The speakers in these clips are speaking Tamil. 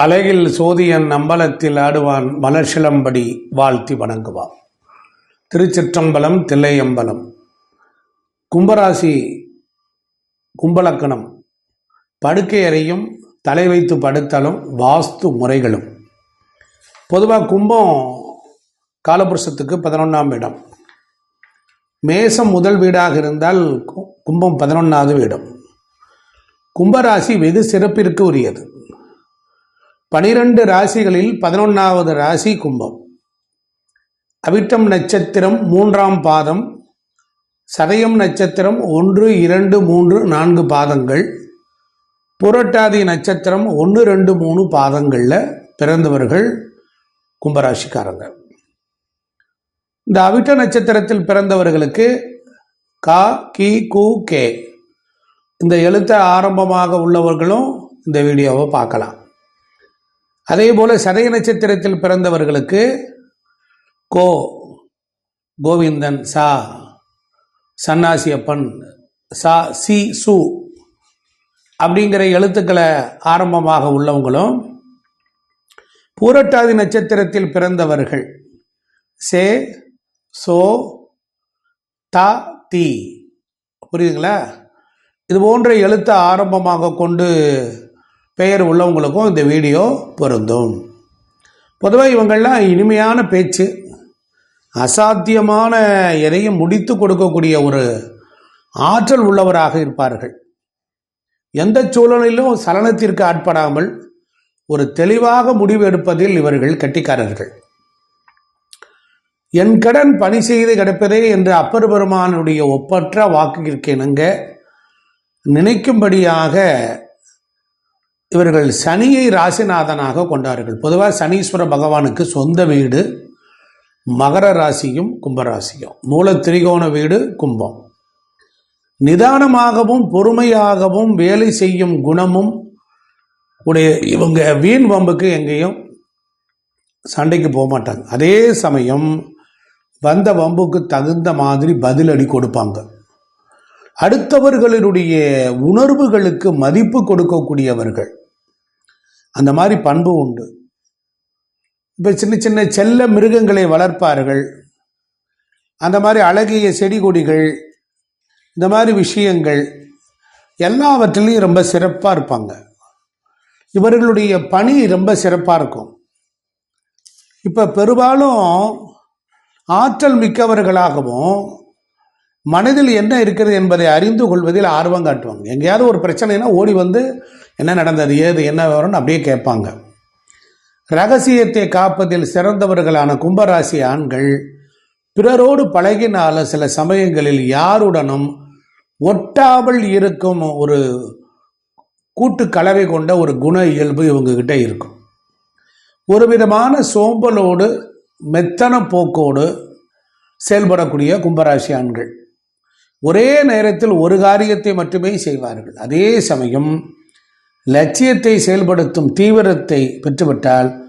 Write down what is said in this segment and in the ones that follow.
அழகில் சோதியன் அம்பலத்தில் ஆடுவான் மலர்சிலம்படி வாழ்த்தி வணங்குவான். திருச்சிற்றம்பலம் தில்லையம்பலம். கும்பராசி கும்பலக்கணம். படுக்கை அறையும் தலை வைத்து படுத்தலும் வாஸ்து முறைகளும். பொதுவாக கும்பம் காலபுருஷத்துக்கு பதினொன்றாம் இடம். மேசம் முதல் வீடாக இருந்தால் கும்பம் பதினொன்றாவது இடம் கும்பராசி வெகு சிறப்பிற்கு உரியது. பனிரெண்டு ராசிகளில் பதினொன்றாவது ராசி கும்பம். அவிட்டம் நட்சத்திரம் மூன்றாம் பாதம் சதயம் நட்சத்திரம் ஒன்று இரண்டு மூன்று நான்கு பாதங்கள் புரட்டாதி நட்சத்திரம் ஒன்று ரெண்டு மூணு பாதங்களில் பிறந்தவர்கள் கும்பராசிக்காரங்க. இந்த அவிட்ட நட்சத்திரத்தில் பிறந்தவர்களுக்கு கா கி கு கே. இந்த எழுத்த ஆரம்பமாக உள்ளவர்களும் இந்த வீடியோவை பார்க்கலாம். அதே போல சதய நட்சத்திரத்தில் பிறந்தவர்களுக்கு கோ கோவிந்தன் சா சன்னாசியப்பன் சா சி சு அப்படிங்கிற எழுத்துக்களை ஆரம்பமாக உள்ளவங்களும் பூரட்டாதி நட்சத்திரத்தில் பிறந்தவர்கள். சே சோ தா தி. புரியுதுங்களா? இது போன்ற எழுத்தை ஆரம்பமாக கொண்டு பெயர் உள்ளவங்களுக்கும் இந்த வீடியோ பொருந்தும். பொதுவாக இவங்கள்லாம் இனிமையான பேச்சு அசாத்தியமான எதையும் முடித்து கொடுக்கக்கூடிய ஒரு ஆற்றல் உள்ளவராக இருப்பார்கள். எந்த சூழலிலும் சலனத்திற்கு ஆட்படாமல் ஒரு தெளிவாக முடிவு எடுப்பதில் இவர்கள் கட்டிக்காரர்கள். என் கடன் பணி செய்து கிடப்பதே என்று அப்பர் பெருமானுடைய ஒப்பற்ற வாக்கு இணங்க நினைக்கும்படியாக இவர்கள் சனியை ராசிநாதனாக கொண்டார்கள். பொதுவாக சனீஸ்வர பகவானுக்கு சொந்த வீடு மகர ராசியும் கும்பராசியும். மூல திரிகோண வீடு கும்பம். நிதானமாகவும் பொறுமையாகவும் வேலை செய்யும் குணமும் உடைய இவங்க வீண் வம்புக்கு எங்கேயும் சண்டைக்கு போக மாட்டாங்க. அதே சமயம் வந்த வம்புக்கு தகுந்த மாதிரி பதிலடி கொடுப்பாங்க. அடுத்தவர்களுடைய உணர்வுகளுக்கு மதிப்பு கொடுக்கக்கூடியவர்கள். அந்த மாதிரி பண்பு உண்டு. இப்போ சின்ன சின்ன செல்ல மிருகங்களை வளர்ப்பார்கள். அந்த மாதிரி அழகிய செடி கொடிகள் இந்த மாதிரி விஷயங்கள் எல்லாவற்றிலையும் ரொம்ப சிறப்பாக இருப்பாங்க. இவர்களுடைய பணி ரொம்ப சிறப்பாக இருக்கும். இப்போ பெரும்பாலும் ஆற்றல் மிக்கவர்களாகவும் மனதில் என்ன இருக்கிறது என்பதை அறிந்து கொள்வதில் ஆர்வம் காட்டுவாங்க. எங்கேயாவது ஒரு பிரச்சனைனா ஓடி வந்து என்ன நடந்தது? ஏது? என்ன விவரம்னு அப்படியே கேட்பாங்க. ரகசியத்தை காப்பதில் சிறந்தவர்களான கும்பராசி ஆண்கள் பிறரோடு பழகினால சில சமயங்களில் யாருடனும் ஒட்டாமல் இருக்கும் ஒரு கூட்டு கலவை கொண்ட ஒரு குண இயல்பு இவங்ககிட்ட இருக்கும். ஒரு விதமான சோம்பலோடு மெத்தன போக்கோடு செயல்படக்கூடிய கும்பராசி ஆண்கள். ஒரே நேரத்தில் ஒரு காரியத்தை மட்டுமே செய்வார்கள். அதே சமயம் லட்சியத்தை செயல்படுத்தும் தீவிரத்தை பெற்றுவிட்டால்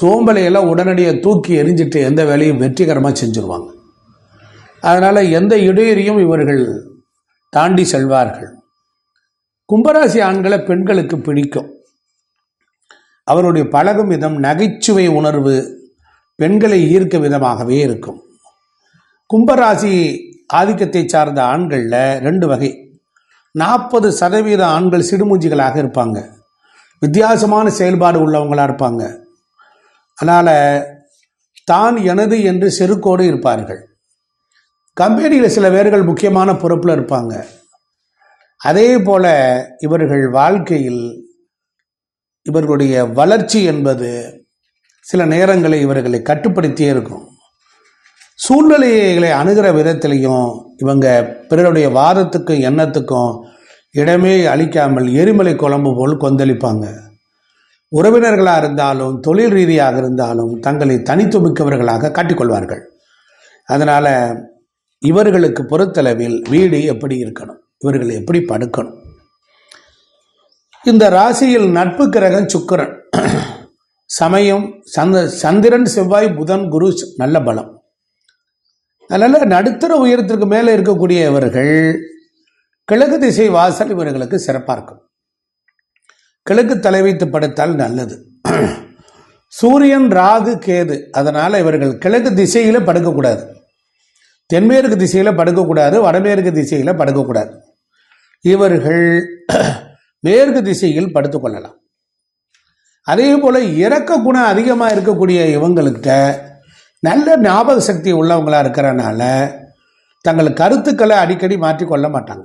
சோம்பலையெல்லாம் உடனடியாக தூக்கி எரிஞ்சிட்டு எந்த வேலையும் வெற்றிகரமாக செஞ்சுருவாங்க. அதனால் எந்த இடையறியும் இவர்கள் தாண்டி செல்வார்கள். கும்பராசி ஆண்களை பெண்களுக்கு பிடிக்கும். அவருடைய பழகும் விதம் நகைச்சுவை உணர்வு பெண்களை ஈர்க்க விதமாகவே இருக்கும். கும்பராசி ஆதிக்கத்தை சார்ந்த ஆண்களில் ரெண்டு வகை. நாற்பது சதவீத ஆண்கள் சிடுமூஞ்சிகளாக இருப்பாங்க. வித்தியாசமான செயல்பாடு உள்ளவங்களாக இருப்பாங்க. அதனால் தான் எனது என்று செருக்கோடு இருப்பார்கள். கம்பெனியில் சில பேர்கள் முக்கியமான பொறுப்பில் இருப்பாங்க. அதே போல் இவர்கள் வாழ்க்கையில் இவர்களுடைய வளர்ச்சி என்பது சில நேரங்களை இவர்களை கட்டுப்படுத்தியே இருக்கும். சூழ்நிலைகளை அணுகிற விதத்திலையும் இவங்க பிறருடைய வாதத்துக்கும் எண்ணத்துக்கும் இடமே அளிக்காமல் எரிமலை குழம்பு போல் கொந்தளிப்பாங்க. உறவினர்களாக இருந்தாலும் தொழில் ரீதியாக இருந்தாலும் தங்களை தனித்துமிக்கவர்களாக காட்டிக்கொள்வார்கள். அதனால் இவர்களுக்கு பொறுத்தளவில் வீடு எப்படி இருக்கணும்? இவர்கள் எப்படி படுக்கணும்? இந்த ராசியில் நட்பு கிரகம் சுக்கிரன். சமயம் சந்த சந்திரன் செவ்வாய் புதன் குரு நல்ல பலம். அதனால் நடுத்தர உயரத்திற்கு மேலே இருக்கக்கூடிய இவர்கள் கிழக்கு திசை வாசல் இவர்களுக்கு சிறப்பாக இருக்கும். கிழக்கு தலை வைத்து படுத்தால் நல்லது. சூரியன் ராகு கேது அதனால் இவர்கள் கிழக்கு திசையில் படுக்கக்கூடாது. தென்மேற்கு திசையில் படுக்கக்கூடாது வடமேற்கு திசையில் படுக்கக்கூடாது. இவர்கள் மேற்கு திசையில் படுத்துக்கொள்ளலாம் அதே போல் இறக்க குணம் அதிகமாக இருக்கக்கூடிய இவங்கள்கிட்ட நல்ல ஞாபக சக்தி உள்ளவங்களாக இருக்கிறனால தங்கள் கருத்துக்களை அடிக்கடி மாற்றிக்கொள்ள மாட்டாங்க.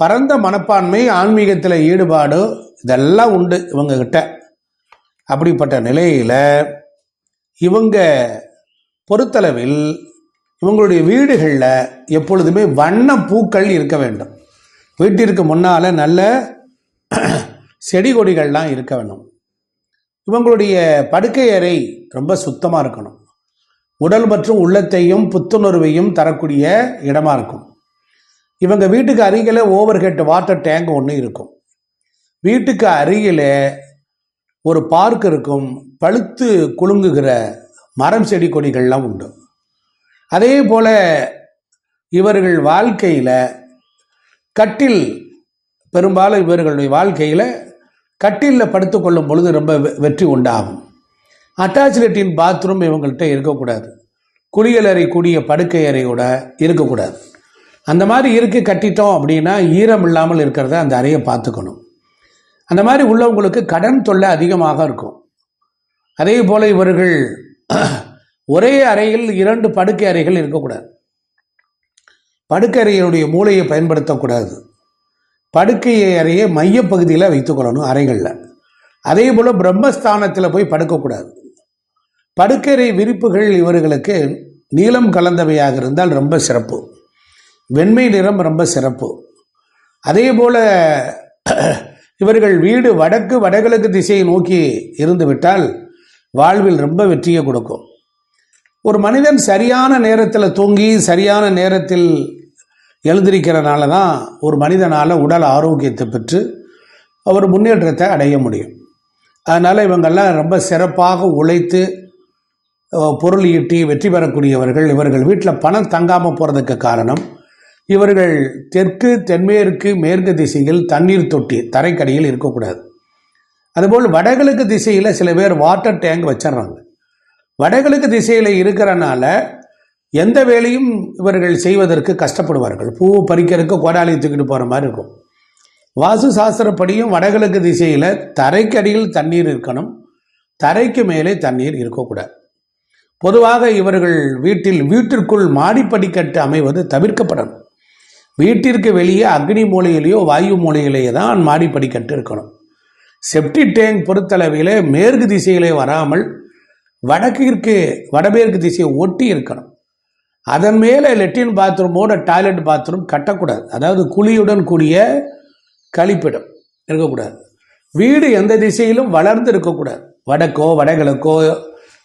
பரந்த மனப்பான்மை ஆன்மீகத்தில் ஈடுபாடு இதெல்லாம் உண்டு இவங்கக்கிட்ட அப்படிப்பட்ட நிலையில் இவங்க பொறுத்தளவில் இவங்களுடைய வீடுகளில் எப்பொழுதுமே வண்ண பூக்கள் இருக்க வேண்டும். வீட்டிற்கு முன்னால் நல்ல செடி கொடிகள்லாம் இருக்க வேணும் இவங்களுடைய படுக்கை அறை ரொம்ப சுத்தமாக இருக்கணும். உடல் மற்றும் உள்ளத்தையும் புத்துணர்வையும் தரக்கூடிய இடமா இருக்கும். இவங்க வீட்டுக்கு அருகில் ஓவர் ஹெட் வாட்டர் டேங்க் ஒன்று இருக்கும். வீட்டுக்கு அருகில் ஒரு பார்க் இருக்கும். பழுத்து குலுங்குகிற மரம் செடி கொடிகள்லாம் உண்டு. அதே போல் இவர்கள் வாழ்க்கையில் கட்டில் பெரும்பாலும் இவர்களுடைய வாழ்க்கையில் கட்டிலில் படுத்துக்கொள்ளும் பொழுது ரொம்ப வெ- வெற்றி உண்டாகும். அட்டாச் லெட்டின் பாத்ரூம் இவங்கள்ட்ட இருக்கக்கூடாது. குளியலறை கூடிய படுக்கை அறையோட இருக்கக்கூடாது. அந்த மாதிரி இருக்கு கட்டிட்டோம் அப்படின்னா ஈரம் இல்லாமல் இருக்கிறத அந்த அறையை பார்த்துக்கணும். அந்த மாதிரி உள்ளவங்களுக்கு கடன் தொல்லை அதிகமாக இருக்கும். அதே போல் இவர்கள் ஒரே அறையில் இரண்டு படுக்கை அறைகள் இருக்கக்கூடாது. படுக்கை அறையினுடைய மூளையை பயன்படுத்தக்கூடாது. படுக்கை அறையை மையப்பகுதியில் வைத்துக்கொள்ளணும் அறைகளில். அதே போல் பிரம்மஸ்தானத்தில் போய் படுக்கக்கூடாது. படுக்கறை விரிப்புகள் இவர்களுக்கு நீளம் கலந்தவையாக இருந்தால் ரொம்ப சிறப்பு. வெண்மை நிறம் ரொம்ப சிறப்பு. அதே போல் இவர்கள் வீடு வடக்கு வடகிழக்கு திசையை நோக்கி இருந்துவிட்டால் வாழ்வில் ரொம்ப வெற்றியை கொடுக்கும். ஒரு மனிதன் சரியான நேரத்தில் தூங்கி சரியான நேரத்தில் எழுந்திருக்கிறனால தான் ஒரு மனிதனால் உடல் ஆரோக்கியத்தை பெற்று அவர் முன்னேற்றத்தை அடைய முடியும். அதனால் இவங்கெல்லாம் ரொம்ப சிறப்பாக உழைத்து பொருள் ஈட்டி வெற்றி பெறக்கூடியவர்கள் இவர்கள் வீட்டில் பணம் தங்காமல் போகிறதுக்கு காரணம் இவர்கள் தெற்கு தென்மேற்கு மேற்கு திசையில் தண்ணீர் தொட்டி தரைக்கடியில் இருக்கக்கூடாது. அதுபோல் வடகிழக்கு திசையில் சில பேர் வாட்டர் டேங்க் வச்சிடுறாங்க வடகிழக்கு திசையில் இருக்கிறனால எந்த வேலையும் இவர்கள் செய்வதற்கு கஷ்டப்படுவார்கள். பூ பறிக்கிறதுக்கு கோடாலி தூக்கிட்டு போகிற மாதிரி இருக்கும். வாசு சாஸ்திரப்படியும் வடகிழக்கு திசையில் தரைக்கடியில் தண்ணீர் இருக்கணும். தரைக்கு மேலே தண்ணீர் இருக்கக்கூடாது. பொதுவாக இவர்கள் வீட்டில் வீட்டிற்குள் மாடிப்படிக்கட்டு அமைவது தவிர்க்கப்படணும். வீட்டிற்கு வெளியே அக்னி மூலையிலேயோ வாயு மூலையிலேயே தான் மாடிப்படிக்கட்டு இருக்கணும். செப்டி டேங்க் பொறுத்தளவிலே மேற்கு திசையிலே வராமல் வடக்கிற்கு வடமேற்கு திசையை ஒட்டி இருக்கணும். அதன் மேலே லெட்டின் பாத்ரூமோட டாய்லெட் பாத்ரூம் கட்டக்கூடாது. அதாவது குழியுடன் கூடிய கழிப்பிடம் இருக்கக்கூடாது. வீடு எந்த திசையிலும் வளர்ந்து இருக்கக்கூடாது. வடக்கோ வடகிழக்கோ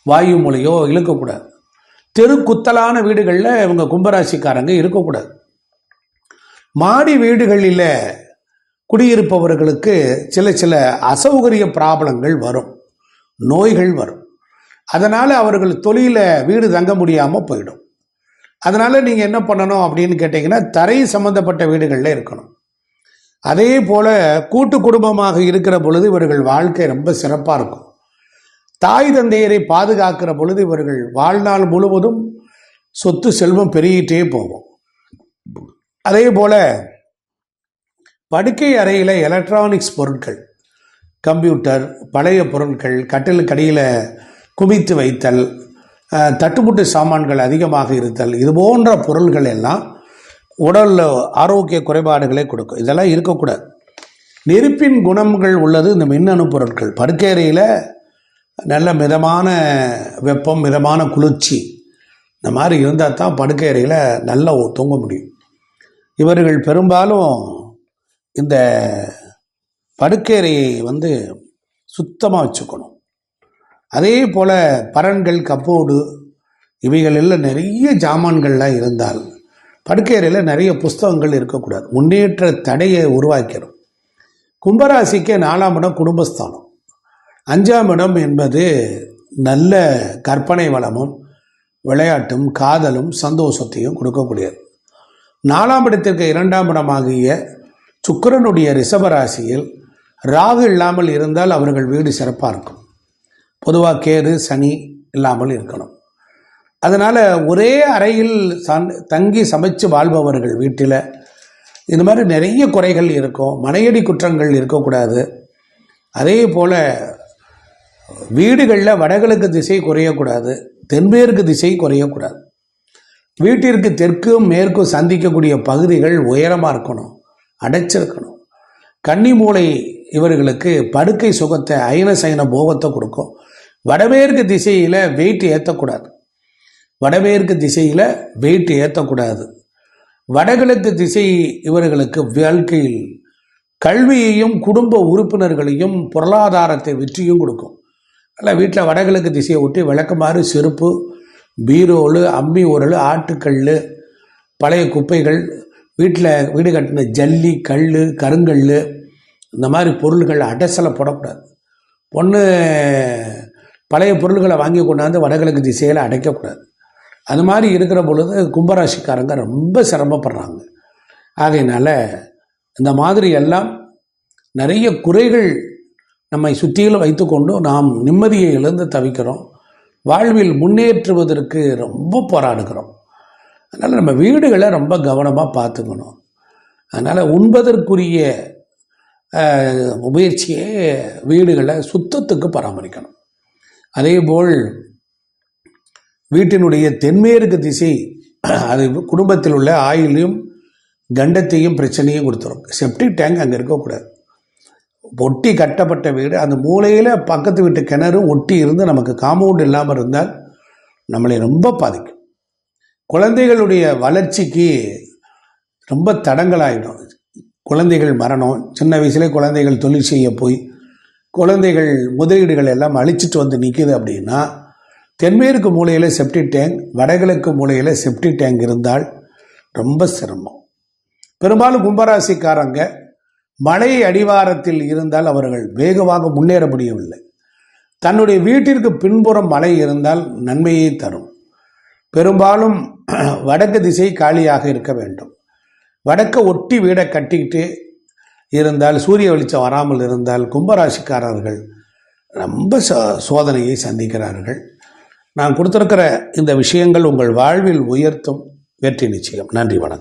வாயு மூலையோ இழுக்கக்கூடாது. தெருக்குத்தலான வீடுகளில் இவங்க கும்பராசிக்காரங்க இருக்கக்கூடாது. மாடி வீடுகளில் குடியிருப்பவர்களுக்கு சில சில அசௌகரிய ப்ராப்ளங்கள் வரும். நோய்கள் வரும். அதனால் அவர்கள் தொழிலில் வீடு தங்க முடியாமல் போயிடும். அதனால் நீங்கள் என்ன பண்ணணும் அப்படின்னு கேட்டிங்கன்னா தரை சம்மந்தப்பட்ட வீடுகளில் இருக்கணும். அதே போல் கூட்டு குடும்பமாக இருக்கிற பொழுது இவர்கள் வாழ்க்கை ரொம்ப சிறப்பாக இருக்கும். தாய் தந்தையரை பாதுகாக்கிற பொழுது இவர்கள் வாழ்நாள் முழுவதும் சொத்து செல்வம் பெருகிட்டே போகும். அதே போல் படுக்கை அறையில் எலக்ட்ரானிக்ஸ் பொருட்கள் கம்ப்யூட்டர் பழைய பொருட்கள் கட்டிலுக்கடியில் குமித்து வைத்தல் தட்டுமுட்டு சாமான்கள் அதிகமாக இருத்தல் இது போன்ற பொருள்கள் எல்லாம் உடல் ஆரோக்கிய குறைபாடுகளை கொடுக்கும். இதெல்லாம் இருக்கக்கூடாது. நெருப்பின் குணங்கள் உள்ளது இந்த மின்னணு பொருட்கள். படுக்கை அறையில் நல்ல மிதமான வெப்பம் மிதமான குளிர்ச்சி. இந்த மாதிரி இருந்தால் தான் படுக்கை அறையில் நல்லா தூங்க முடியும். இவர்கள் பெரும்பாலும் இந்த படுக்கை அறையை வந்து சுத்தமாக வச்சுக்கணும். அதே போல் பரன்கள் கப்போர்டு இவைகளில் நிறைய ஜாமான்கள்லாம் இருந்தால் படுக்கை அறையில் நிறைய புஸ்தகங்கள் இருக்கக்கூடாது. முன்னேற்ற தடையை உருவாக்கிடும். கும்பராசிக்கு நாலாம் இடம் குடும்பஸ்தானம். அஞ்சாம் இடம் என்பது நல்ல கற்பனை வளமும் விளையாட்டும் காதலும் சந்தோஷத்தையும் கொடுக்கக்கூடியது. நாலாம் இடத்திற்கு இரண்டாம் இடமாகிய சுக்கிரனுடைய ரிஷபராசியில் ராகு இல்லாமல் இருந்தால் அவர்கள் வீடு சிறப்பாக இருக்கும். பொதுவாக கேது சனி இல்லாமல் இருக்கணும். அதனால் ஒரே அறையில் சன் தங்கி சமைச்சு வாழ்பவர்கள் வீட்டில் இந்த மாதிரி நிறைய குறைகள் இருக்கும் மனையடி குற்றங்கள் இருக்கக்கூடாது. அதே போல் வீடுகளில் வடகிழக்கு திசை குறையக்கூடாது தென்மேற்கு திசை குறையக்கூடாது. வீட்டிற்கு தெற்கும் மேற்கும் சந்திக்கக்கூடிய பகுதிகள் உயரமாக இருக்கணும் அடைச்சிருக்கணும். கன்னி மூளை இவர்களுக்கு படுக்கை சுகத்தை அயன சயன போகத்தை கொடுக்கும். வடமேற்கு திசையில் வெயிட் ஏற்றக்கூடாது வடமேற்கு திசையில் வெயிட் ஏற்றக்கூடாது வடகிழக்கு திசை இவர்களுக்கு வாழ்க்கையில் கல்வியையும் குடும்ப உறுப்பினர்களையும் பொருளாதாரத்தை வெற்றியும் கொடுக்கும். எல்லாம் வீட்டில் வடகிழக்கு திசையை ஒட்டி விளக்குமாறு செருப்பு பீரோலு அம்மி உரல் ஆட்டுக்கல் பழைய குப்பைகள் வீட்டில் வீடு கட்டின ஜல்லி கல் கருங்கல் இந்த மாதிரி பொருள்கள் அடைசலை போடக்கூடாது. பொண்ணு பழைய பொருள்களை வாங்கி கொண்டாந்து வடகிழக்கு திசையில் அடைக்கக்கூடாது. அது மாதிரி இருக்கிற பொழுது கும்பராசிக்காரங்க ரொம்ப சிரமப்படுறாங்க. ஆகையினால இந்த மாதிரி எல்லாம் நிறைய குறைகள் நம்மை சுற்றியிலும் வைத்துக்கொண்டு நாம் நிம்மதியை இழந்து தவிக்கிறோம். வாழ்வில் முன்னேற்றுவதற்கு ரொம்ப போராடுகிறோம். அதனால் நம்ம வீடுகளை ரொம்ப கவனமாக பார்த்துக்கணும். அதனால் உண்பதற்குரிய முயற்சியை வீடுகளை சுத்தத்துக்கு பராமரிக்கணும். அதேபோல் வீட்டினுடைய தென்மேற்கு திசை அது குடும்பத்தில் உள்ள ஆயிலையும் கண்டத்தையும் பிரச்சனையும் கொடுத்துரும். செப்டிக் டேங்க் அங்கே இருக்கக்கூடாது. ஒட்டி கட்டப்பட்ட வீடு. அந்த மூலையில் பக்கத்து வீட்டு கிணறு ஒட்டி இருந்து நமக்கு காம்பவுண்ட் இல்லாமல் இருந்தால் நம்மளை ரொம்ப பாதிக்கும். குழந்தைகளுடைய வளர்ச்சிக்கு ரொம்ப தடங்களாகிடும் குழந்தைகள் மரணம் சின்ன வயசுலே குழந்தைகள் தொழில் செய்ய போய் குழந்தைகள் முதலீடுகள் எல்லாம் அழிச்சிட்டு வந்து நிற்குது அப்படின்னா தென்மேற்கு மூலையில் செப்டி டேங்க் வடகிழக்கு மூலையில் செப்டி டேங்க் இருந்தால் ரொம்ப சிரமம். பெரும்பாலும் கும்பராசிக்காரங்க மலை அடிவாரத்தில் இருந்தால் அவர்கள் வேகமாக முன்னேற முடியவில்லை. தன்னுடைய வீட்டிற்கு பின்புறம் மலை இருந்தால் நன்மையை தரும். பெரும்பாலும் வடக்கு திசை காலியாக இருக்க வேண்டும். வடக்க ஒட்டி வீடை கட்டிக்கிட்டு இருந்தால் சூரிய வெளிச்சம் வராமல் இருந்தால் கும்பராசிக்காரர்கள் ரொம்ப சோ- சோதனையை சந்திக்கிறார்கள். நான் கொடுத்துருக்கிற இந்த விஷயங்கள் உங்கள் வாழ்வில் உயர்த்தும். வெற்றி நிச்சயம். நன்றி வணக்கம்.